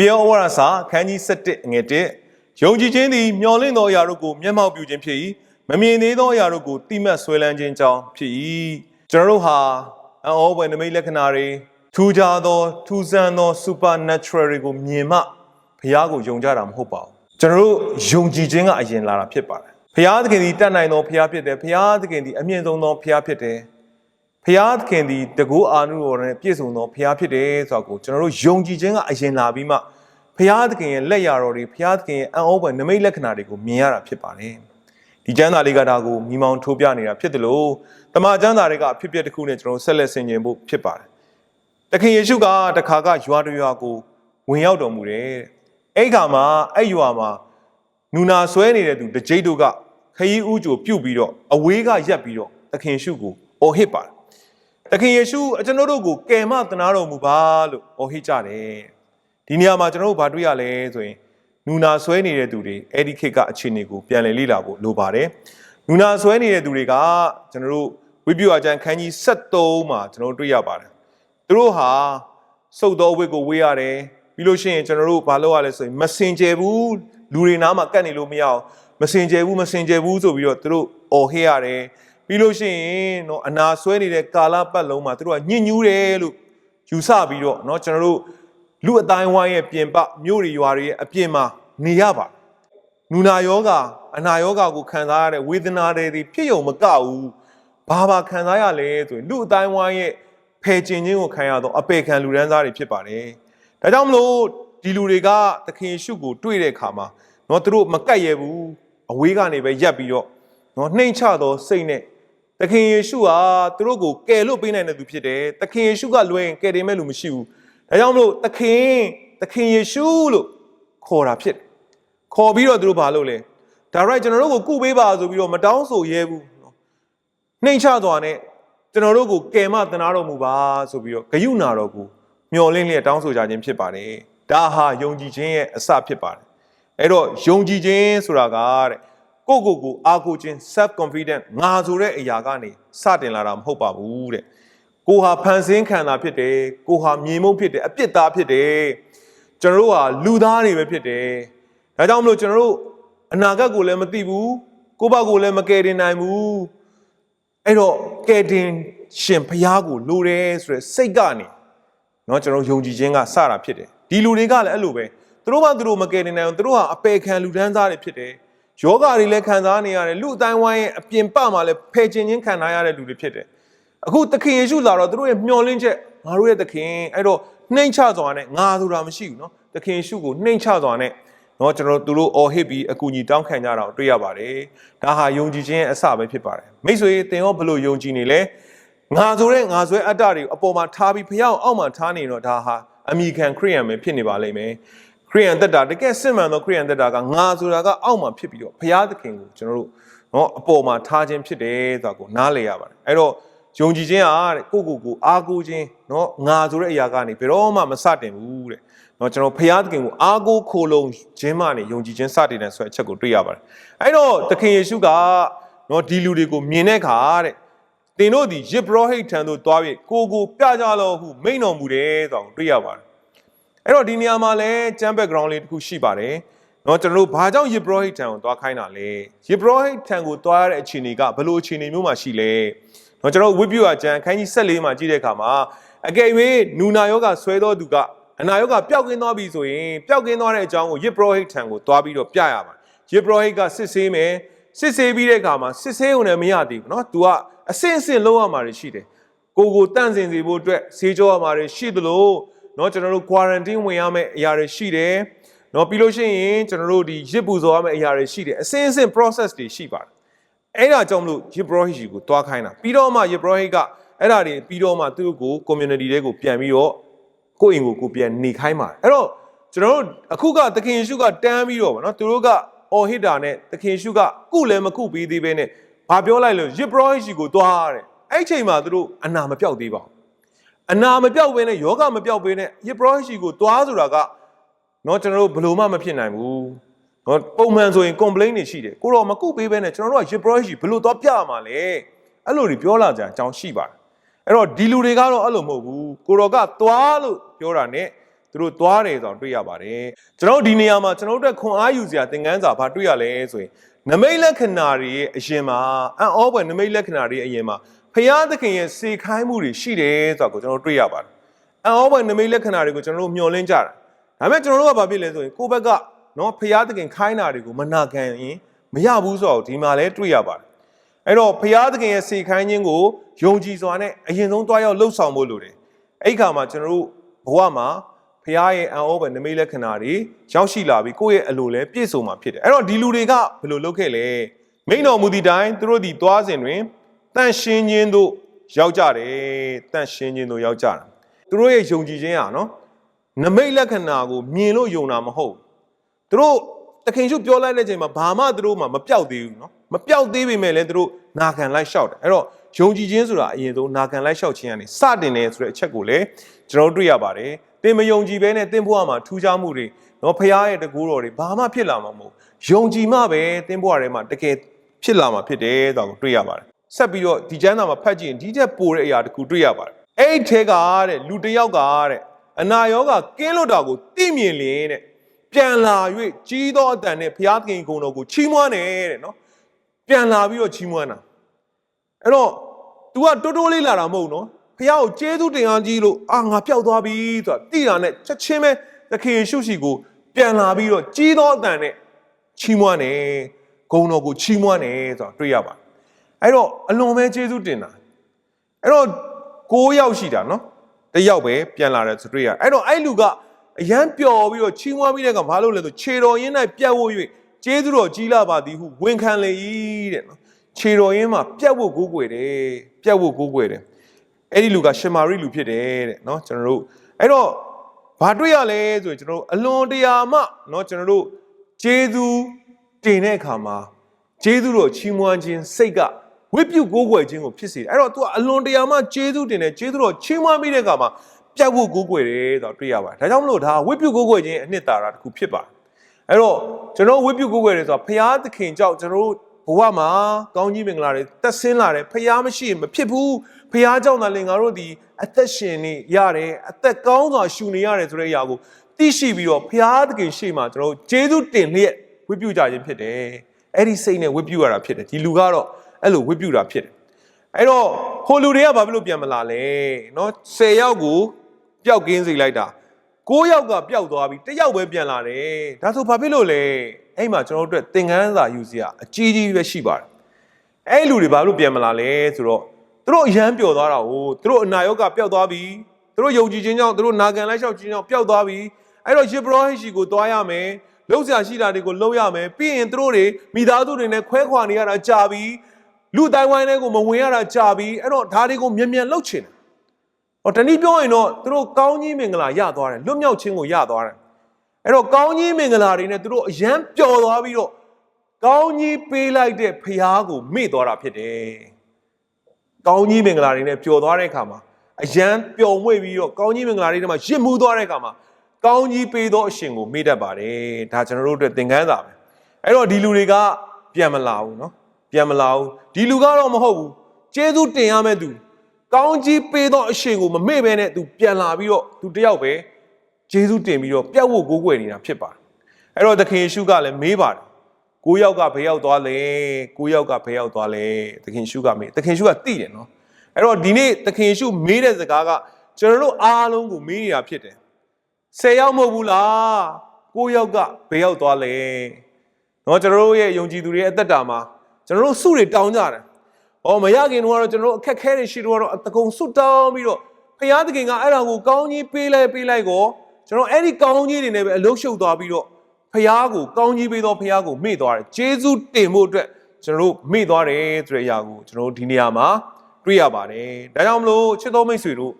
ဘရဲဩဝါဒစာခန်းကြီး7ငွေ1ယုံကြည်ခြင်းသည်မျှော်လင့်သောအရာတို့ကိုမျက်မှောက်ပြုခြင်းဖြစ်၏မမြင်သေးသောအရာတို့ကိုတိမှတ်ဆွဲလန်းခြင်းကြောင့်ဖြစ်၏ကျွန်တော်တို့ဟာအံ့ဩဖွယ်နမိတ်လက္ခဏာတွေထူးခြားသောထူးဆန်းသော supernatural တွေကိုမြင်မှဘုရားကိုယုံကြတာမဟုတ်ပါဘူး ကျွန်တော်တို့ယုံကြည်ခြင်းကအရင်လာတာဖြစ်ပါတယ်ဘုရားသခင်သည်တတ်နိုင်သောဘုရားဖြစ်တယ်ဘုရားသခင်သည်အမြင့်ဆုံးသောဘုရားဖြစ်တယ်ဖျားသခင်ဒီတကူအာနုတော်နဲ့ပြည့်စုံသောဖျားဖြစ်တယ်ဆိုတာကိုကျွန်တော်တို့ယုံကြည်ခြင်းကအရင်လာပြီးမှဖျားသခင်ရဲ့လက်ရတော်တွေဖျားသခင်ရဲ့အံ့ဩဖွယ်နမိတ်လက္ခဏာတွေကိုမြင်ရတာဖြစ်ပါတယ်ဒီကျမ်းစာလေးကဒါကိုမိမောင်းထိုးပြနေတာဖြစ်တယ်လို့တမန်ကျမ်းစာတွေကအဖြစ်အပျက်တစ်ခုနဲ့ကျွန်တော်တို့ဆက်လက်ဆင်ခြင်ဖို့ဖြစ်ပါတယ်တခင်ယေရှုကတခါကရွာတရွာကိုဝင်ရောက်တော်မူတယ်တဲ့ အဲ့ခါမှာအဲ့ရွာမှာနူနာဆွဲနေတဲ့သူတကြိတ်တို့ကခရီးဥကြိုပြုတ်ပြီးတော့အဝေးကရက်ပြီးတော့တခင်ယေရှုကိုအော်ဟစ်ပါတယ်သခင်ယေရှုအကျွန်တော်တို့ကိုကယ်မသနာတော်မူပါလို့ဟောဟစ်ကြတယ်ဒီနေရာမှာကျွန်တော်တို့ဘာတွေ့ရလဲဆိုရင်နူနာဆွဲနေတဲ့သူတွေအဲ့ဒီခေတ်ကအခြေအနေကိုပြန်လည်လေ့လာဖို့လိုပါတယ်နူနာဆွဲနေတဲ့သူတွေကကျွန်တော်တို့ဝိပ္ပယအကျမ်းခန်းကြီး73မှာကျွန်တော်တို့တွေ့ရပါတယ်သူတို့ဟာစုတ်တော်ဝိတ်ကိုဝေးရတယ် ပြီးလို့ရှိရင်ကျွန်တော်တို့ဘာလုပ်ရလဲဆိုရင်မစင်ကြယ်ဘူးလူတွေနားမှာကတ်နေလို့မရအောင်မစင်ကြယ်ဘူးမစင်ကြယ်ဘူးဆိုပြီးတော့သူတို့អော်ဟစ်ရတယ်ပြီးလို့ရှိရင်เนาะအနာဆွဲနေတဲ့ကာလပတ်လုံးမှာသူတို့ကညှဉ်းညူးတယ်လို့ယူဆပြီးတော့เนาะကျွန်တော်တို့လူအတိုင်းဝိုင်းရဲ့ပြင်ပမြို့တွေရွာတွေရဲ့အပြင်မှာနေရပါတယ်နူနာယောဂအနာယောဂကိုခံစားရတဲ့ဝေဒနာတွေဒီဖြစ်ယုံမကဘူးဘာဘာခံစားရလဲဆိုရင်လူအတိုင်းဝိုင်းရဲ့ဖယ်ကျင်ခြင်းကိုခံရတော့အပေခံလူရန်သားတွေဖြစ်ပါတယ် ဒါကြောင့်မလို့ဒီလူတွေကသခင်ယေရှုကိုတွေ့တဲ့အခါမှာနော်သူတို့မကတ်ရဘူးအဝေးကနေပဲရက်ပြီးတော့နော်နှိမ်ချသောစိတ်နဲ့သခင်ယေရှုဟာသူတို့ကိုကယ်လွတ်ပေးနိုင်တဲ့သူဖြစ်တယ်သခင်ယေရှုကလွယ်ရင်ကယ်တင်မဲ့လူမရှိဘူးဒါကြောင့်မလို့သခင်သခင်ယေရှုလို့ခေါ်တာဖြစ်တယ်ခေါ်ပြီးတော့သူတို့ဘာလုပ်လဲဒါရိုက်ကျွန်တော်တို့ကိုကုပေးပါဆိုပြီးတော့မတောင်းဆိုရဲဘူးနော်နှိမ်ချသွားနဲ့ကျွန်တော်တို့ကိုကယ်မတနာတော်မူပါဆိုပြီးတော့ဂယုဏတော်ကို မျှော်လင့်လျက်တောင်းဆိုကြခြင်းဖြစ်ပါတယ်။ဒါဟာယုံကြည်ခြင်းရဲ့အစဖြစ်ပါတယ်။အဲ့တော့ယုံကြည်ခြင်းဆိုတာကတဲ့ကိုယ့်ကိုယ်ကိုအားကိုးခြင်း self confident ငါဆိုတဲ့အရာကနေစတင်လာတာမဟုတ်ပါဘူးတဲ့ကိုဟာဖန်ဆင်းခံတာဖြစ်တယ်ကိုဟာမြေမုံဖြစ်တယ်အပြစ်သားဖြစ်တယ်ကျွန်တော်တို့ဟာလူသားတွေပဲဖြစ်တယ်ဒါကြောင့်မလို့ကျွန်တော်တို့အနာဂတ်ကိုလည်းမသိဘူးကိုယ့်ဘက်ကိုလည်းမကယ်တင်နိုင်ဘူးအဲ့တော့ကယ်တင်ရှင်ဖျားကိုလိုတယ်ဆိုရယ်စိတ်ကနေ เนาะကျွန်တော်ယုံကြည်ခြင်းကစတာဖြစ်တယ်ဒီလူတွေကလည်းအဲ့လိုပဲသူတို့ဘာသူတို့မကယ်တင်နိုင်အောင်သူတို့ဟာအပေခံလူဒန်းသားတွေဖြစ်တယ်ယောဂါတွေလည်းခံစားနေရတယ်လူအတိုင်းဝိုင်းရဲ့အပြင်ပမှာလည်းဖယ်ကျင်ခြင်းခံထားရတဲ့လူတွေဖြစ်တယ်အခုသခင်ယေရှုလာတော့သူတို့ရဲ့မျှော်လင့်ချက်ငါတို့ရဲ့သခင်အဲ့တော့နှိမ်ချစွာနဲ့ငါဆိုတာမရှိဘူးเนาะသခင်ယေရှုကိုနှိမ်ချစွာနဲ့เนาะကျွန်တော်တို့သူတို့အော်ဟစ်ပြီးအကူအညီတောင်းခံကြတာကိုတွေ့ရပါတယ်ဒါဟာယုံကြည်ခြင်းရဲ့အစပဲဖြစ်ပါတယ်မိတ်ဆွေသင်ရောဘလို့ယုံကြည်နေလဲ ငါဆိုတဲ့ငါဆွဲအတ္တတွေကိုအပေါ်မှာထားပြီးဖျောက်အောက်မှာထားနေတော့ဒါဟာအမိခံခရိယံပဲဖြစ်နေပါလိမ့်မယ်ခရိယံသက်တာတကယ်စစ်မှန်သောခရိယံသက်တာကငါဆိုတာကအောက်မှာဖြစ်ပြီးတော့ဘုရားသခင်ကိုကျွန်တော်တို့နော်အပေါ်မှာထားခြင်းဖြစ်တယ်ဆိုတာကိုနားလည်ရပါတယ်အဲ့တော့ယုံကြည်ခြင်းဟာတဲ့ကိုကိုကိုအားကိုးခြင်းနော်ငါဆိုတဲ့အရာကနေဘယ်တော့မှမစတင်ဘူးတဲ့နော်ကျွန်တော်ဘုရားသခင်ကိုအားကိုးခိုလုံခြင်းမှနေယုံကြည်ခြင်းစတင်တယ်ဆိုတဲ့အချက်ကိုတွေ့ရပါတယ်အဲ့တော့သခင်ယေရှုကနော်ဒီလူတွေကိုမြင်တဲ့အခါတဲ့ သင်တို့သည်ယစ်ဘရောဟိတ်ထံသို့သွားပြီးကိုကိုပြကြလောဟုမိန့်တော်မူတယ်ဆိုတော့တွေ့ရပါတယ်အဲ့တော့ဒီနေရာမှာလည်းကျမ်း background လေးတစ်ခုရှိပါတယ်เนาะကျွန်တော်တို့ဘာကြောင့်ယစ်ဘရောဟိတ်ထံကိုသွားခိုင်းတာလဲယစ်ဘရောဟိတ်ထံကိုသွားရတဲ့အခြေအနေကဘယ်လိုအခြေအနေမျိုးမှာရှိလဲเนาะကျွန်တော်ဝိပ္ပယကျမ်းခန်းကြီး14မှာကြည့်တဲ့အခါမှာအကယ်၍နူနာယောဂဆွဲသောသူကအနာယောဂပျောက်ကင်းသွားပြီဆိုရင်ပျောက်ကင်းသွားတဲ့အကြောင်းကိုယစ်ဘရောဟိတ်ထံကိုသွားပြီးတော့ပြရပါတယ်ယစ်ဘရောဟိတ်ကစစ်ဆေးမယ် စစ်ဆေးပြီးတဲ့အခါမှာစစ်ဆေးုံနဲ့မရသေးဘူးเนาะ तू ကအစင်အစင်လုံးရမှာတွေရှိတယ်ကိုကိုတန့်စင်စီဖို့အတွက်ဆေးကြောရမှာတွေရှိသလိုเนาะကျွန်တော်တို့ quarantine ဝင်ရမယ့်အရာတွေရှိတယ်เนาะပြီးလို့ရှိရင်ကျွန်တော်တို့ဒီရစ်ပူဇော်ရမယ့်အရာတွေရှိတယ်အစင်အစင် process တွေရှိပါတယ်အဲ့ဒါကြောင့်မလို့ယစ်ဘရောဟိတ်ကိုတွားခိုင်းတာပြီးတော့မှယစ်ဘရောဟိတ်ကအဲ့ဒါတွေပြီးတော့မှသူတို့ကို community တွေကိုပြန်ပြီးတော့ကိုယ့်အိမ်ကိုကိုပြန်နေခိုင်းပါတယ်အဲ့တော့ကျွန်တော်တို့အခုကသခင်ယေရှုကတန်းပြီးတော့ဗောနော်သူတို့က အော်ဟစ်တာနဲ့သခင်ရှုကကုလည်းမကုပြီးသေးပဲနဲ့ဘာပြောလိုက်လို့ယစ်ပရောဟိတ်ရှိကိုသွားတယ်အဲ့ချိန်မှာသူတို့အနာမပြောက်သေးပါဘူးအနာမပြောက်ဘဲနဲ့ယောဂမပြောက်ဘဲနဲ့ယစ်ပရောဟိတ်ရှိကိုသွားဆိုတာကနော်ကျွန်တော်တို့ဘလို့မှမဖြစ်နိုင်ဘူးနော်ပုံမှန်ဆိုရင် complaint တွေရှိတယ်ကိုတော့မကုပေးပဲနဲ့ကျွန်တော်တို့ကယစ်ပရောဟိတ်ရှိဘလို့သွားပြမှာလဲအဲ့လိုတွေပြောလာကြအကြောင်းရှိပါတယ်အဲ့တော့ဒီလူတွေကတော့အဲ့လိုမဟုတ်ဘူးကိုတော်ကသွားလို့ပြောတာ ਨੇ သူတို့သွားတယ်ဆိုတော့တွေ့ရပါတယ်ကျွန်တော်တို့ဒီနေရာမှာကျွန်တော်တို့အတွက်ခွန်အားယူစရာသင်ခန်းစာဘာတွေ့ရလဲဆိုရင်နမိတ်လက္ခဏာတွေရဲ့အရင်မှာအံ့ဩဖွယ်နမိတ်လက္ခဏာတွေရဲ့အရင်မှာဖျားသခင်ရဲ့စေခိုင်းမှုတွေရှိတယ်ဆိုတော့ကိုကျွန်တော်တို့တွေ့ရပါတယ်အံ့ဩဖွယ်နမိတ်လက္ခဏာတွေကိုကျွန်တော်တို့မျှော်လင့်ကြတာဒါပေမဲ့ကျွန်တော်တို့ကဘာဖြစ်လဲဆိုရင်ကိုယ့်ဘက်ကနော်ဖျားသခင်ခိုင်းတာတွေကိုမနာခံရင်မရဘူးဆိုတော့ဒီမှာလဲတွေ့ရပါတယ်အဲ့တော့ဖျားသခင်ရဲ့စေခိုင်းခြင်းကိုယုံကြည်စွာနဲ့အရင်ဆုံးတွားရောက်လှုပ်ဆောင်ဖို့လိုတယ်အဲ့ဒီခါမှာကျွန်တော်တို့ဘဝမှာ ဖရားရဲ့အံ့ဩဖွယ်နမိတ်လက္ခဏာတွေရောက်ရှိလာပြီးကိုယ့်ရဲ့အလိုလဲပြည့်စုံမှာဖြစ်တယ်အဲ့တော့ဒီလူတွေကဘယ်လိုလုပ်ခဲ့လဲမိန်တော်မူသည့်တိုင်းသူတို့ဒီသွားစဉ်တွင်တန့်ရှင်းခြင်းတို့ရောက်ကြတယ်တန့်ရှင်းခြင်းတို့ရောက်ကြတာသူတို့ရဲ့ယုံကြည်ခြင်းဟာနော်နမိတ်လက္ခဏာကိုမြင်လို့ယုံတာမဟုတ်ဘူးသူတို့တခင်ရှုပြောလိုက်တဲ့ချိန်မှာဘာမှသူတို့မှမပြောက်သေးဘူးနော်မပြောက်သေးပေမဲ့လည်းသူတို့နာခံလိုက်လျှောက်တယ်အဲ့တော့ယုံကြည်ခြင်းဆိုတာအရင်ဆုံးနာခံလိုက်လျှောက်ခြင်းကနေစတင်တယ်ဆိုတဲ့အချက်ကိုလည်းကျွန်တော်တို့တွေ့ရပါတယ် သင်မယုံကြည်ဘဲနဲ့သင်ဘဝမှာထူးခြားမှုတွေနော်ဖခင်ရဲ့တကူတော်တွေဘာမှဖြစ်လာမှာမဟုတ်ယုံကြည်မှပဲသင်ဘဝထဲမှာတကယ်ဖြစ်လာမှာဖြစ်တယ်ဆိုတော့တွေ့ရပါတယ်ဆက်ပြီးတော့ဒီကျမ်းစာမှာဖတ်ကြည့်ရင်ဒီထက်ပိုတဲ့အရာတကူတွေ့ရပါတယ်အဲ့ဒီထဲကတဲ့လူတစ်ယောက်ကတဲ့အနာရောဂါကင်းလွတ်တာကိုသိမြင်လင်းတဲ့ပြန်လာ၍ကြီးသောအတန်နဲ့ဘုရားသခင်ဂုဏ်တော်ကိုချီးမွမ်းတယ်တဲ့နော်ပြန်လာပြီးတော့ချီးမွမ်းတာအဲ့တော့ तू ကတိုးတိုးလေးလာတာမဟုတ်နော် ဖះကိုကျေးဇူးတင်အားကြီးလို့အာငါပျောက်သွားပြီဆိုတာတိတာနဲ့ချက်ချင်းပဲသခင်ယေရှုရှိကိုပြန်လာပြီးတော့ကြီးသောအတန်နဲ့ချီးမွမ်းတယ်ဂုဏ်တော်ကိုချီးမွမ်းတယ်ဆိုတာတွေ့ရပါတယ်အဲ့တော့အလွန်ပဲကျေးဇူးတင်တာအဲ့တော့9ယောက်ရှိတာနော်တစ်ယောက်ပဲပြန်လာတယ်ဆိုတွေ့ရအဲ့တော့အဲ့လူကအရန်ပျော်ပြီးတော့ချီးမွမ်းပြီးတဲ့ကဘာလို့လဲဆိုခြေတော်ရင်း၌ပြတ်ဝတ်၍ကျေးဇူးတော်ကြီးလာပါသည်ဟုဝန်ခံလေ၏တဲ့နော်ခြေတော်ရင်းမှာပြတ်ဝတ်ကိုးကွယ်တယ်ပြတ်ဝတ်ကိုးကွယ်တယ် အဲ့ဒီလူကရှမာရိလူဖြစ်တယ်တဲ့เนาะကျွန်တော်တို့အဲ့တော့ဘာတွေ့ရလဲဆိုရင်ကျွန်တော်တို့အလွန်တရာမှเนาะကျွန်တော်တို့ဂျေဇူးတင်တဲ့အခါမှာဂျေဇူးတော်ချီးမွမ်းခြင်းစိတ်ကဝိပုကိုးကွယ်ခြင်းကိုဖြစ်စေတယ်အဲ့တော့ तू ကအလွန်တရာမှဂျေဇူးတင်တယ်ဂျေဇူးတော်ချီးမွမ်းပြီးတဲ့အခါမှာပြတ်ဖို့ကိုးကွယ်တယ်ဆိုတော့တွေ့ရပါတယ်ဒါကြောင့်မလို့ဒါဝိပုကိုးကွယ်ခြင်းအနှစ်သာရတစ်ခုဖြစ်ပါတယ်အဲ့တော့ကျွန်တော်ဝိပုကိုးကွယ်တယ်ဆိုတာဘုရားသခင်ကြောင့်ကျွန်တော်တို့ ဘဝမှာကောင်းကြီးမင်္ဂလာတွေတက်ဆင်းလာတယ်ဖះမရှိရင်မဖြစ်ဘူး ဖះကြောင့်သာလင်ငါတို့ဒီအသက်ရှင်နေရတယ်အသက်ကောင်းစွာရှူနေရတယ်ဆိုတဲ့အရာကိုသိရှိပြီးတော့ဖះသခင်ရှေ့မှာကျွန်တော်တို့ကျေးဇူးတင်လျက်ဝိပုကြခြင်းဖြစ်တယ်အဲ့ဒီစိတ်နဲ့ဝိပုရတာဖြစ်တယ်ဒီလူကတော့အဲ့လိုဝိပုတာဖြစ်တယ်အဲ့တော့ဟိုလူတွေကဘာဖြစ်လို့ပြန်မလာလဲเนาะ10ယောက်ကိုပျောက်ကင်းစေလိုက်တာ9ယောက်ကပျောက်သွားပြီတစ်ယောက်ပဲပြန်လာတယ်ဒါဆိုဘာဖြစ်လို့လဲအဲ့မှာကျွန်တော်တို့အတွက်သင်ခန်းစာယူစရာအကြီးကြီးပဲရှိပါတယ်အဲ့ဒီလူတွေဘာလို့ပြန်မလာလဲဆိုတော့ သူတို့အရန်ပျော်သွားတာကိုသူတို့အနာရောဂါပျောက်သွားပြီသူတို့ယုံကြည်ခြင်းကြောင့်သူတို့နာခံလိုက်လျှောက်ခြင်းကြောင့်ပျောက်သွားပြီအဲ့တော့ယေဘရဟိရှိကိုသွားရမယ်လှုပ်ရှားရှိတာတွေကိုလှုပ်ရမယ်ပြီးရင်သူတို့တွေမိသားစုတွေနဲ့ခွဲခွာနေရတာကြာပြီလူတိုင်းဝိုင်းတွေကိုမဝင်ရတာကြာပြီအဲ့တော့ဒါတွေကိုမြန်မြန်လှုပ်ချင်တယ်ဟောတနည်းပြောရင်တော့သူတို့ကောင်းကြီးမင်္ဂလာရသွားတယ်လွတ်မြောက်ခြင်းကိုရသွားတယ်အဲ့တော့ကောင်းကြီးမင်္ဂလာတွေနဲ့သူတို့အယံပျော်သွားပြီးတော့ကောင်းကြီးပေးလိုက်တဲ့ဖရားကိုမေ့သွားတာဖြစ်တယ်။ ကောင်းကြီးမင်္ဂလာတွေနဲ့ပျော်သွားတဲ့အခါမှာအယံပျော်မွေ့ပြီးတော့ကောင်းကြီးမင်္ဂလာတွေထဲမှာရစ်မှုသွားတဲ့အခါမှာကောင်းကြီးပေးသောအရှင်ကိုမေ့တတ်ပါတယ်။ဒါကျွန်တော်တို့အတွက်သင်ခန်းစာပဲ။အဲ့တော့ဒီလူတွေကပြန်မလာဘူးเนาะပြန်မလာဘူးဒီလူကတော့မဟုတ်ဘူး။ကျေးဇူးတင်ရမယ့်သူကောင်းကြီးပေးသောအရှင်ကိုမမေ့ဘဲနဲ့သူပြန်လာပြီးတော့သူတယောက်ပဲ ဂျေဇုတင်ပြီးတော့ပြတ်ဝတ်ကိုးကွယ်နေတာဖြစ်ပါတယ်အဲ့တော့သခင်ယေရှုကလည်းမေးပါတယ် ကိုးယောက်ကဘယ်ရောက်သွားလဲကိုးယောက်ကဘယ်ရောက်သွားလဲသခင်ယေရှုကမေးသခင်ယေရှုကသိတယ်နော်အဲ့တော့ဒီနေ့သခင်ယေရှုမေးတဲ့စကားကကျွန်တော်တို့အားလုံးကိုမေးနေတာဖြစ်တယ်ဆယ်ယောက်မဟုတ်ဘူးလားကိုးယောက်ကဘယ်ရောက်သွားလဲနော်ကျွန်တော်တို့ရဲ့ယုံကြည်သူတွေရဲ့အသက်တာမှာကျွန်တော်တို့စုတွေတောင်းကြတယ်။အော်မရခင်တော့ကတော့ကျွန်တော်တို့အခက်ခဲတွေရှိတော့အတကုံစုတောင်းပြီးတော့ဖခင်သခင်ကအဲ့ဒါကိုကောင်းကြီးပေးလိုက်ပေးလိုက်ကိုကျွန်တော်အဲ့ဒီကောင်းကြီးတွေနဲ့ပဲအလုရှုပ်သွားပြီးတော့ ဖခင်ကိုကောင်းကြီးပေးတော့ဖခင်ကိုမေ့သွားတယ်။ဂျေဇုတင်ဖို့အတွက်ကျွန်တော်တို့မေ့သွားတယ်ဆိုတဲ့အရာကိုကျွန်တော်တို့ဒီနေရာမှာတွေ့ရပါတယ်။ဒါကြောင့်မလို့ချစ်တော်မိတ်ဆွေတို့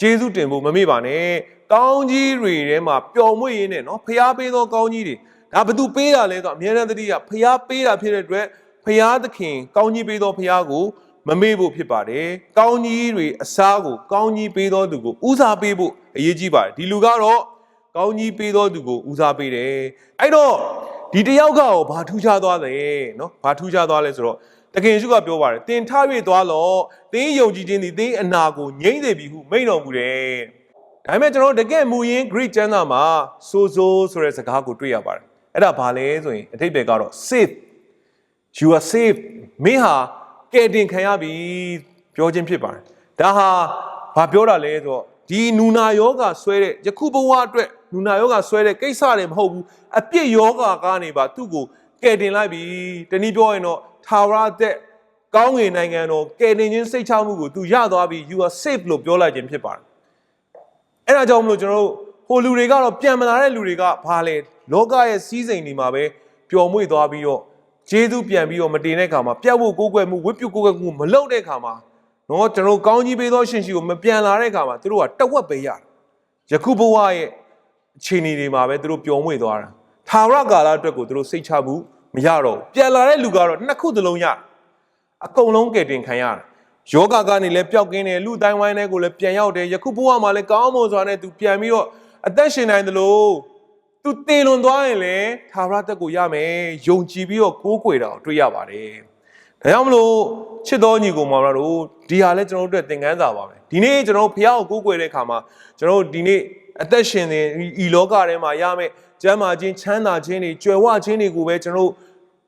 ဂျေဇုတင်ဖို့မမေ့ပါနဲ့။ကောင်းကြီးတွေထဲမှာပျော်မွေ့ရင်းနဲ့နော်ဖခင်ပေးသောကောင်းကြီးတွေဒါဘသူပေးတာလဲဆိုတော့အမြဲတမ်းတတိယဖခင်ပေးတာဖြစ်တဲ့အတွက်ဖခင်သခင်ကောင်းကြီးပေးသောဖခင်ကိုမမေ့ဖို့ဖြစ်ပါတယ်။ကောင်းကြီးတွေအစားကိုကောင်းကြီးပေးသောသူကိုဦးစားပေးဖို့အရေးကြီးပါတယ်။ဒီလူကတော့ ကောင်းကြီးပေးသောသူကိုဦးစားပေးတယ်။အဲ့တော့ဒီတယောက်ကရောဘာထူးခြားသွားလဲနော်ဘာထူးခြားသွားလဲဆိုတော့တခင်ယေရှုကပြောပါတယ်တင်ထ၍သွားလော့သင်ယုံကြည်ခြင်းသည်သင်အနာကိုငြိမ့်စေပြီဟုမိန့်တော်မူတယ်ဒါပေမဲ့ကျွန်တော်တို့တကယ်မူရင်း Greek ကျမ်းစာမှာဆိုဆိုဆိုတဲ့စကားကိုတွေ့ရပါတယ်အဲ့ဒါဘာလဲဆိုရင်အထိပ္ပယ်ကတော့ save you are saved မင်းဟာကယ်တင်ခံရပြီပြောခြင်းဖြစ်ပါတယ်ဒါဟာဘာပြောတာလဲဆိုတော့ဒီနူနာယောဂဆွဲတဲ့ယခုဘဝအတွက် နူနာယောဂဆွဲတဲ့ကိစ္စတွေမဟုတ်ဘူးအပြစ်ယောဂကနေပါသူ့ကိုကယ်တင်လိုက်ပြီတနည်းပြောရင်တော့ထာဝရအသက်ကောင်းငင်နိုင်ငံတော်ကယ်တင်ခြင်းစိတ်ချမှုကိုသူရသွားပြီ you are safe လို့ပြောလိုက်ခြင်းဖြစ်ပါတယ်အဲ့ဒါကြောင့်မလို့ကျွန်တော်တို့ဟိုလူတွေကတော့ပြန်မလာတဲ့လူတွေကဘာလဲလောကရဲ့စီးစိမ်တွေမှာပဲပျော်မွေ့သွားပြီးတော့ဂျေဇုပြန်ပြီးတော့မတင်တဲ့ခါမှာပြတ်ဖို့ကိုးကွယ်မှုဝိပုကိုးကွယ်မှုမလုပ်တဲ့ခါမှာနော်ကျွန်တော်တို့ကောင်းကြီးပေးသောရှင်ရှိကိုမပြန်လာတဲ့ခါမှာသူတို့ကတဝက်ပဲရတယ်ယခုဘဝရဲ့ အခြေအနေတွေမှာပဲသူတို့ပျော်မွေ့သွားတာထာဝရကာလအတွက်ကိုသူတို့စိတ်ချမှုမရတော့ဘူးပြန်လာတဲ့လူကတော့နှစ်ခုသလုံးရတယ်အကုန်လုံးကယ်တင်ခံရတယ်ယောဂကနေလည်းပျောက်ကင်းတယ်လူတိုင်းဝိုင်းတွေကိုလည်းပြန်ရောက်တယ်ယခုဘဝမှာလည်းကောင်းမွန်စွာနဲ့သူပြန်ပြီးတော့အသက်ရှင်နိုင်တယ်လို့သူတည်လွန်သွားရင်လည်းသာဝရတက်ကိုရမယ်ယုံကြည်ပြီးတော့ကိုးကွယ်တာကိုတွေ့ရပါတယ်ဒါကြောင့်မလို့ချစ်တော်ညီကိုမောင်တို့ဒီဟာလည်းကျွန်တော်တို့အတွက်သင်ခန်းစာပါပဲဒီနေ့ကျွန်တော်တို့ဖះကိုကိုးကွယ်တဲ့အခါမှာကျွန်တော်တို့ဒီနေ့ အသက်ရှင်နေဤလောကထဲမှာရမယ်ကျမ်းမာခြင်းချမ်းသာခြင်းတွေကြွယ်ဝခြင်းတွေကိုပဲကျွန်တော်တို့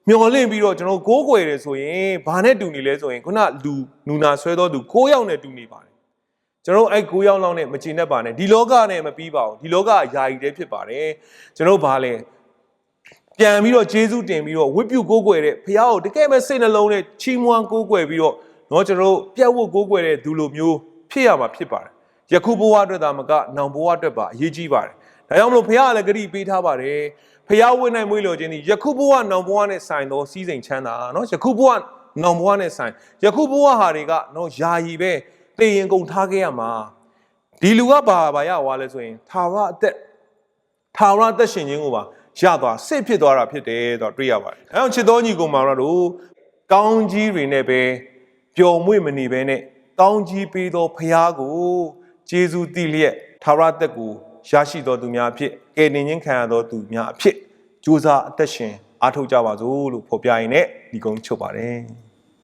မျော်လင့်ပြီးတော့ကျွန်တော်တို့ကိုးကွယ်တယ်ဆိုရင်ဘာနဲ့တူနေလဲဆိုရင်ခုနလူနူနာဆွဲတော်သူ၉ယောက်နဲ့တူနေပါတယ် ကျွန်တော်တို့အဲ့9ယောက်လောက်နဲ့မချင်တတ်ပါနဲ့ဒီလောကနဲ့မပြီးပါဘူးဒီလောကအယာယီတည်းဖြစ်ပါတယ်ကျွန်တော်တို့ဘာလဲပြန်ပြီးတော့ဂျေဇုတင်ပြီးတော့ဝတ်ပြုကိုးကွယ်တဲ့ဖခင်ကိုတကယ်ပဲစိတ်နှလုံးနဲ့ချီးမွမ်းကိုးကွယ်ပြီးတော့เนาะကျွန်တော်တို့ပြတ်ဝတ်ကိုးကွယ်တဲ့သူလိုမျိုးဖြစ်ရမှာဖြစ်ပါတယ် ယခုဘဝအတွက်သာမကနောင်ဘဝအတွက်ပါအရေးကြီးပါတယ်။ဒါကြောင့်မလို့ဘုရားကလည်းဂရုပေးထားပါတယ်။ဘုရားဝင့်နိုင်မွေးလိုခြင်းဒီယခုဘဝနောင်ဘဝနဲ့ဆိုင်သောစည်းစိမ်ချမ်းသာနော်ယခုဘဝနောင်ဘဝနဲ့ဆိုင်ယခုဘဝဟာတွေကနော်ယာယီပဲတည်ရင်ကုန်ထားခဲ့ရမှာဒီလူကဘာဘာရသွားလဲဆိုရင်သာဝရအသက်သာဝရအသက်ရှင်ခြင်းကိုပါရသွားစစ်ဖြစ်သွားတာဖြစ်တယ်တော့တွေ့ရပါတယ်။အဲအောင်ချစ်တော်ညီကောင်မာတို့ကောင်းကြီးတွေနဲ့ပဲပျော်မွေ့မနေပဲနဲ့ကောင်းကြီးပေးသောဖရာကို ဂျေဇုတည်လျက်ထာဝရအသက်ကိုရရှိတော်သူများအဖြစ်ကယ်တင်ခြင်းခံရတော်သူများအဖြစ်ကြိုးစားအသက်ရှင်အားထုတ်ကြပါစို့လို့ဖော်ပြရင်းနဲ့ဒီကုန်းချုပ်ပါတယ်